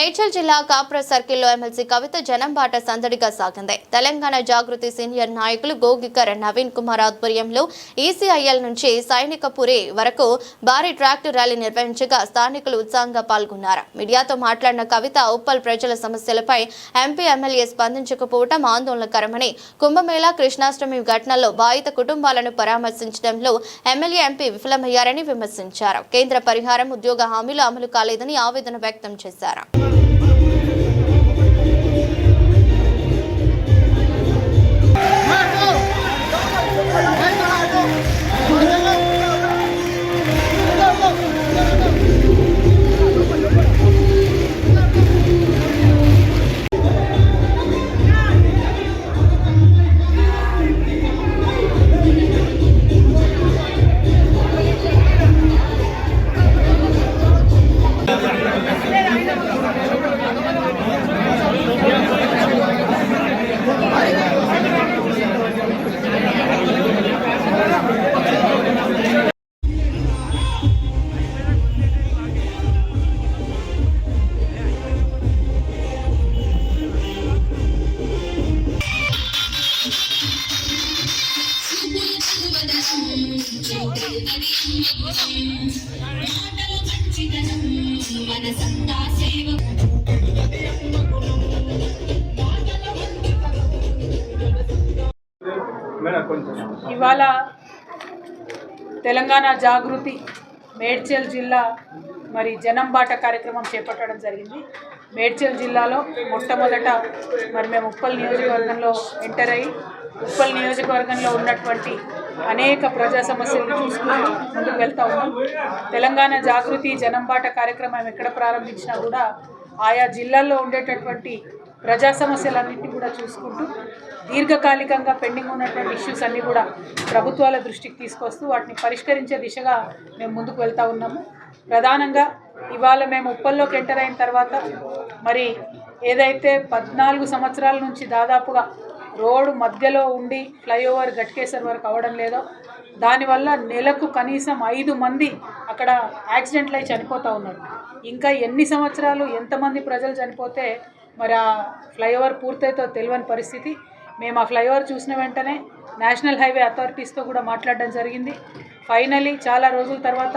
మేడ్చల్ జిల్లా కాప్రా సర్కిల్లో ఎమ్మెల్సీ కవిత జనంబాట సందడిగా సాగింది. తెలంగాణ జాగృతి సీనియర్ నాయకులు గోగికర్ నవీన్ కుమార్ ఆధ్వర్యంలో ఈసీఐఎల్ నుంచి సైనికపురి వరకు భారీ ట్రాక్టర్ ర్యాలీ నిర్వహించగా స్థానికులు ఉత్సాహంగా పాల్గొన్నారు. మీడియాతో మాట్లాడిన కవిత ఉప్పల్ ప్రజల సమస్యలపై ఎంపీ ఎమ్మెల్యే స్పందించకపోవటం ఆందోళనకరమని కుంభమేళా కృష్ణాష్టమి ఘటనలో బాధిత కుటుంబాలను పరామర్శించడంలో ఎమ్మెల్యే ఎంపీ విఫలమయ్యారని విమర్శించారు. కేంద్ర పరిహారం ఉద్యోగ హామీలు అమలు కాలేదని ఆవేదన వ్యక్తం చేశారు. ఇవాళ తెలంగాణ జాగృతి మేడ్చల్ జిల్లా మరి జనం బాట కార్యక్రమం చేపట్టడం జరిగింది. మేడ్చల్ జిల్లాలో మొట్టమొదట మరి మేము ఉప్పల్ నియోజకవర్గంలో ఎంటర్ అయ్యి ఉప్పల్ నియోజకవర్గంలో ఉన్నటువంటి అనేక ప్రజా సమస్యలను చూసుకుంటూ ముందుకు వెళ్తా ఉన్నాం. తెలంగాణ జాగృతి జనం బాట కార్యక్రమం ఎక్కడ ప్రారంభించినా కూడా ఆయా జిల్లాల్లో ఉండేటటువంటి ప్రజా సమస్యలన్నింటినీ కూడా చూసుకుంటూ దీర్ఘకాలికంగా పెండింగ్ ఉన్నటువంటి ఇష్యూస్ అన్నీ కూడా ప్రభుత్వాల దృష్టికి తీసుకొస్తూ వాటిని పరిష్కరించే దిశగా మేము ముందుకు వెళ్తూ ఉన్నాము. ప్రధానంగా ఇవాళ మేము ఉప్పల్లోకి ఎంటర్ అయిన తర్వాత మరి ఏదైతే పద్నాలుగు సంవత్సరాల నుంచి దాదాపుగా రోడ్డు మధ్యలో ఉండి ఫ్లైఓవర్ గట్కేసర్ వరకు అవడం లేదో దానివల్ల నెలకు కనీసం ఐదు మంది అక్కడ యాక్సిడెంట్లు అయి చనిపోతూ ఉన్నారు. ఇంకా ఎన్ని సంవత్సరాలు ఎంతమంది ప్రజలు చనిపోతే మరి ఆ ఫ్లైఓవర్ పూర్తయితో తెలియని పరిస్థితి. మేము ఆ ఫ్లైఓవర్ చూసిన వెంటనే నేషనల్ హైవే అథారిటీస్తో కూడా మాట్లాడడం జరిగింది. ఫైనలీ చాలా రోజుల తర్వాత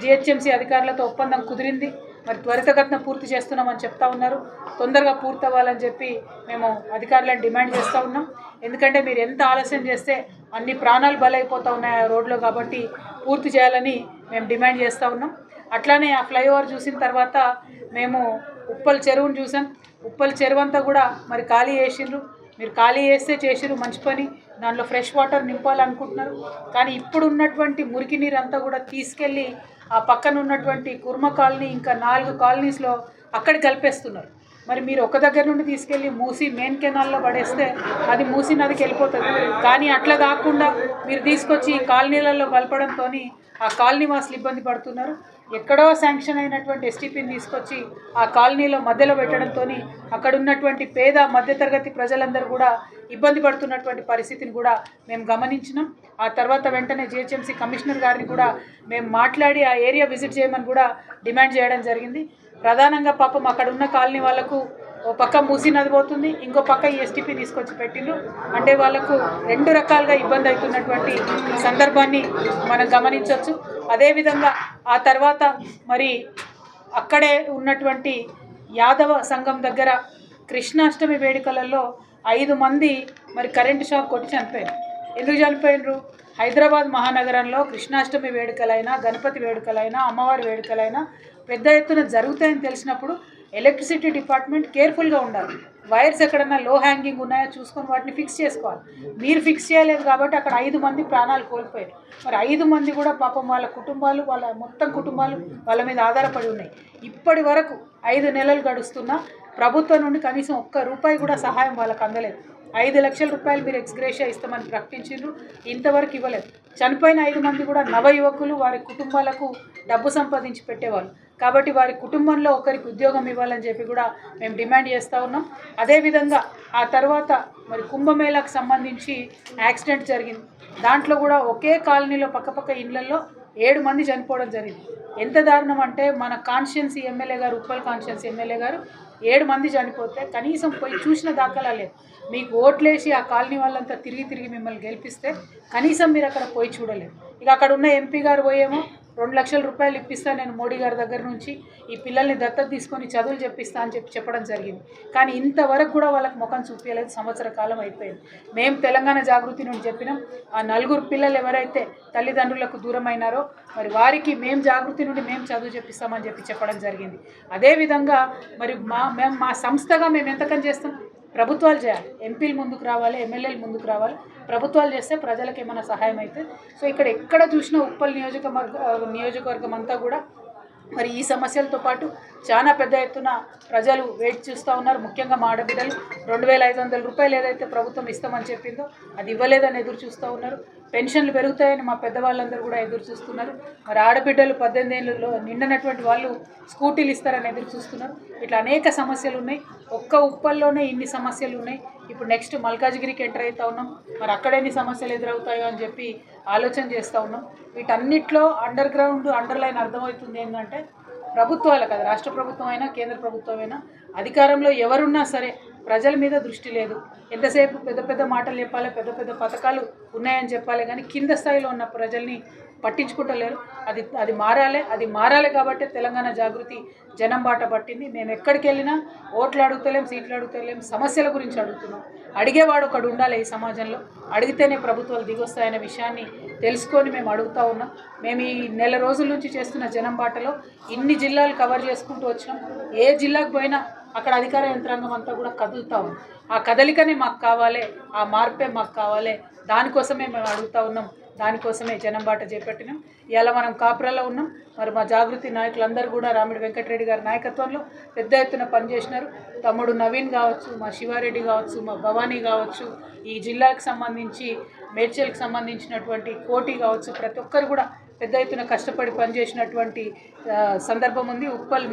జిహెచ్ఎంసీ అధికారులతో ఒప్పందం కుదిరింది. మరి త్వరితగతిన పూర్తి చేస్తున్నామని చెప్తా ఉన్నారు. తొందరగా పూర్తవ్వాలని చెప్పి మేము అధికారులను డిమాండ్ చేస్తూ ఉన్నాం. ఎందుకంటే మీరు ఎంత ఆలస్యం చేస్తే అన్ని ప్రాణాలు బలైపోతూ ఉన్నాయి ఆ రోడ్లో కాబట్టి పూర్తి చేయాలని మేము డిమాండ్ చేస్తూ ఉన్నాం. అట్లానే ఆ ఫ్లైఓవర్ చూసిన తర్వాత మేము ఉప్పల్ చెరువును చూసాం. ఉప్పల్ చెరువు అంతా కూడా మరి ఖాళీ చేసిండ్రు. మీరు ఖాళీ చేస్తే చేసిరు మంచి పని. దానిలో ఫ్రెష్ వాటర్ నింపాలనుకుంటున్నారు. కానీ ఇప్పుడు ఉన్నటువంటి మురికి నీరు అంతా కూడా తీసుకెళ్ళి ఆ పక్కన ఉన్నటువంటి కుర్మ కాలనీ ఇంకా నాలుగు కాలనీస్లో అక్కడ కలిపేస్తున్నారు. మరి మీరు ఒక దగ్గర నుండి తీసుకెళ్ళి మూసి మెయిన్ కెనాల్లో పడేస్తే అది మూసి నదికి వెళ్ళిపోతుంది. కానీ అట్లా కాకుండా మీరు తీసుకొచ్చి కాలనీలలో కలపడంతో ఆ కాలనీ వాసులు ఇబ్బంది పడుతున్నారు. ఎక్కడో శాంక్షన్ అయినటువంటి ఎస్టీపీని తీసుకొచ్చి ఆ కాలనీలో మధ్యలో పెట్టడంతో అక్కడ ఉన్నటువంటి పేద మధ్యతరగతి ప్రజలందరూ కూడా ఇబ్బంది పడుతున్నటువంటి పరిస్థితిని కూడా మేము గమనించినాం. ఆ తర్వాత వెంటనే జిహెచ్ఎంసీ కమిషనర్ గారిని కూడా మేము మాట్లాడి ఆ ఏరియా విజిట్ చేయమని కూడా డిమాండ్ చేయడం జరిగింది. ప్రధానంగా పాపం అక్కడ ఉన్న కాలనీ వాళ్ళకు ఓ పక్క మూసి నది పోతుంది ఇంకో పక్క ఈ ఎస్టీపీ తీసుకొచ్చి పెట్టిండ్రు. అంటే వాళ్ళకు రెండు రకాలుగా ఇబ్బంది అవుతున్నటువంటి సందర్భాన్ని మనం గమనించవచ్చు అదేవిధంగా ఆ తర్వాత మరి అక్కడే ఉన్నటువంటి యాదవ సంఘం దగ్గర కృష్ణాష్టమి వేడుకలలో ఐదు మంది మరి కరెంటు షాక్ కొట్టి చనిపోయారు. ఎందుకు చనిపోయినరు? హైదరాబాద్ మహానగరంలో కృష్ణాష్టమి వేడుకలైనా గణపతి వేడుకలైనా అమ్మవారి వేడుకలైనా పెద్ద ఎత్తున జరుగుతాయని తెలిసినప్పుడు ఎలక్ట్రిసిటీ డిపార్ట్మెంట్ కేర్ఫుల్గా ఉండాలి. వైర్స్ ఎక్కడన్నా లో హ్యాంగింగ్ ఉన్నాయో చూసుకొని వాటిని ఫిక్స్ చేసుకోవాలి. మీరు ఫిక్స్ చేయలేదు కాబట్టి అక్కడ ఐదు మంది ప్రాణాలు కోల్పోయారు. మరి ఐదు మంది కూడా పాపం వాళ్ళ కుటుంబాలు వాళ్ళ మొత్తం కుటుంబాలు వాళ్ళ మీద ఆధారపడి ఉన్నాయి. ఇప్పటి వరకు ఐదు నెలలు గడుస్తున్నా ప్రభుత్వం నుండి కనీసం ఒక్క రూపాయి కూడా సహాయం వాళ్ళకి అందలేదు. ఐదు లక్షల రూపాయలు మీరు ఎక్స్గ్రేషియా ఇస్తామని ప్రకటించారు ఇంతవరకు ఇవ్వలేదు. చనిపోయిన ఐదు మంది కూడా నవ యువకులు వారి కుటుంబాలకు డబ్బు సంపాదించి పెట్టేవాళ్ళు. కాబట్టి వారి కుటుంబంలో ఒకరికి ఉద్యోగం ఇవ్వాలని చెప్పి కూడా మేము డిమాండ్ చేస్తూ ఉన్నాం. అదేవిధంగా ఆ తర్వాత మరి కుంభమేళాకు సంబంధించి యాక్సిడెంట్ జరిగింది. దాంట్లో కూడా ఒకే కాలనీలో పక్కపక్క ఇళ్ళలో ఏడు మంది చనిపోవడం జరిగింది. ఎంత దారుణం అంటే మన కాన్షియన్సీ ఎమ్మెల్యే గారు ఉప్పల్ కాన్షియన్స్ ఎమ్మెల్యే గారు ఏడు మంది చనిపోతే కనీసం పోయి చూసిన దాఖలా లేదు మీకు ఓట్లేసి ఆ కాలనీ వాళ్ళంతా తిరిగి తిరిగి మిమ్మల్ని గెలిపిస్తే కనీసం మీరు అక్కడ పోయి చూడలేదు ఇక అక్కడ ఉన్న ఎంపీ గారు పోయేమో రెండు లక్షల రూపాయలు ఇప్పిస్తా నేను మోడీ గారి దగ్గర నుంచి ఈ పిల్లల్ని దత్తత తీసుకొని చదువులు చెప్పిస్తా అని చెప్పి చెప్పడం జరిగింది. కానీ ఇంతవరకు కూడా వాళ్ళకి ముఖం చూపించలేదు సంవత్సర కాలం అయిపోయింది. మేము తెలంగాణ జాగృతి నుండి చెప్పినాం ఆ నలుగురు పిల్లలు ఎవరైతే తల్లిదండ్రులకు దూరమైనారో మరి వారికి మేము జాగృతి నుండి మేము చదువు చెప్పిస్తామని చెప్పి చెప్పడం జరిగింది. అదేవిధంగా మరి మా మేము మా సంస్థగా మేము ఎంతకని చేస్తాం ప్రభుత్వాలు చేయాలి. ఎంపీలు ముందుకు రావాలి ఎమ్మెల్యేలు ముందుకు రావాలి. ప్రభుత్వాలు చేస్తే ప్రజలకు ఏమైనా సహాయం అయితే. సో ఇక్కడ ఎక్కడ చూసినా ఉప్పల్ నియోజకవర్గ నియోజకవర్గం అంతా కూడా మరి ఈ సమస్యలతో పాటు చాలా పెద్ద ఎత్తున ప్రజలు వెయిట్ చూస్తూ ఉన్నారు. ముఖ్యంగా మా ఆడబిడ్డలు రెండు వేల ఐదు వందల రూపాయలు ఏదైతే ప్రభుత్వం ఇస్తామని చెప్పిందో అది ఇవ్వలేదని ఎదురు చూస్తూ ఉన్నారు. పెన్షన్లు పెరుగుతాయని మా పెద్దవాళ్ళందరూ కూడా ఎదురు చూస్తున్నారు. మరి ఆడబిడ్డలు పద్దెనిమిది ఏళ్ళలో నిండినటువంటి వాళ్ళు స్కూటీలు ఇస్తారని ఎదురు చూస్తున్నారు. ఇట్లా అనేక సమస్యలు ఉన్నాయి. ఒక్క ఉప్పల్లోనే ఇన్ని సమస్యలు ఉన్నాయి. ఇప్పుడు నెక్స్ట్ మల్కాజ్గిరికి ఎంటర్ అవుతా ఉన్నాం. మరి అక్కడ ఎన్ని సమస్యలు ఎదురవుతాయో అని చెప్పి ఆలోచన చేస్తూ ఉన్నాం. వీటన్నిటిలో అండర్ గ్రౌండ్ అండర్లైన్ అర్థమవుతుంది ఏంటంటే ప్రభుత్వాలు కదా రాష్ట్ర ప్రభుత్వం అయినా కేంద్ర ప్రభుత్వం అయినా అధికారంలో ఎవరున్నా సరే ప్రజల మీద దృష్టి లేదు. ఎంతసేపు పెద్ద పెద్ద మాటలు చెప్పాలి పెద్ద పెద్ద పథకాలు ఉన్నాయని చెప్పాలి కానీ కింద స్థాయిలో ఉన్న ప్రజల్ని పట్టించుకుంటలేరు. అది అది మారాలి అది మారాలి కాబట్టి తెలంగాణ జాగృతి జనం బాట పట్టింది. మేము ఎక్కడికి వెళ్ళినా ఓట్లు అడుగుతలేం సీట్లు అడుగుతలేం సమస్యల గురించి అడుగుతున్నాం. అడిగేవాడు ఒకడు ఉండాలి ఈ సమాజంలో. అడిగితేనే ప్రభుత్వాలు దిగొస్తాయనే విషయాన్ని తెలుసుకొని మేము అడుగుతా ఉన్నాం. మేము ఈ నెల రోజుల నుంచి చేస్తున్న జనం బాటలో ఇన్ని జిల్లాలు కవర్ చేసుకుంటూ వచ్చినాం ఏ జిల్లాకు పోయినా అక్కడ అధికార యంత్రాంగం అంతా కూడా కదులుతూ ఉంది. ఆ కదలికనే మాకు కావాలి ఆ మార్పే మాకు కావాలి. దానికోసమే మేము అడుగుతా ఉన్నాం. దానికోసమే జనం బాట చేపట్టినాం. ఇలా మనం కాపురాలో ఉన్నాం. మరి మా జాగృతి నాయకులందరూ కూడా రామిడి వెంకటరెడ్డి గారి నాయకత్వంలో పెద్ద ఎత్తున పనిచేసినారు. తమ్ముడు నవీన్ కావచ్చు మా శివారెడ్డి కావచ్చు మా భవానీ కావచ్చు ఈ జిల్లాకు సంబంధించి మేడ్చల్కి సంబంధించినటువంటి కోటి కావచ్చు ప్రతి ఒక్కరు కూడా పెద్ద ఎత్తున కష్టపడి పనిచేసినటువంటి సందర్భం ఉంది. ఉప్పల్